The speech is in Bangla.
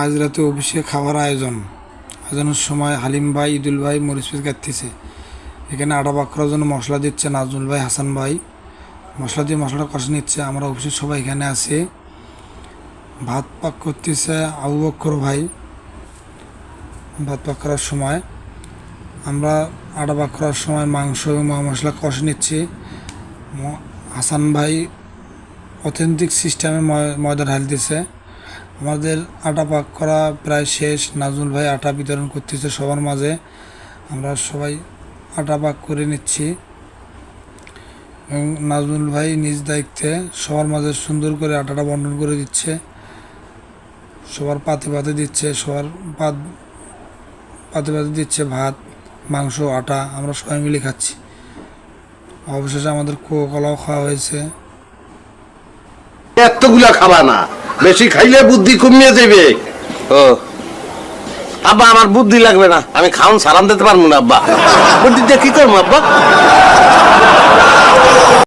আজ রাতে অফিসে খাবার আয়োজন। আয়োজনের সময় হালিম ভাই, ইদুল ভাই মরিচ পিস কাটতেছে। এখানে আটা পাক করার জন্য মশলা দিচ্ছে নাজমুল ভাই, হাসান ভাই। মশলা দিয়ে মশলাটা কষে নিচ্ছে। আমরা অফিসের সবাই এখানে আছি। ভাত পাক করতেছে আবু বক্কর ভাই। ভাত পাক করার সময় আমরা আটা পাক করার সময় মাংস এবং মশলা কষে নিচ্ছি। হাসান ভাই অথেন্টিক সিস্টেমে ময়দা ঢাল দিছে। আমাদের আটা পাক করা প্রায় শেষ। নাজমুল ভাই আটা বিতরণ করতেছে সবার মাঝে। আমরা সবাই আটা পাক করে নিচ্ছি। এবং নাজমুল ভাই নিজ দায়িত্বে সবার মাঝে সুন্দর করে আটাটা বন্টন করে দিচ্ছে। সবার পাতে পাতে দিচ্ছে, সবার পাত, পাতে পাতে দিচ্ছে ভাত, মাংস, আটা, আমরা সবাই মিলে খাচ্ছি। অবশেষে আমাদের কোকোকলাও খাওয়া হয়েছে। এতগুলা খাবা না। বেশি খাইলে বুদ্ধি কমিয়ে যাবে ও। আব্বা আমার বুদ্ধি লাগবে না। আমি খাওন সালাম দিতে পারব না আব্বা। বুদ্ধি দিয়ে কি করব আব্বা?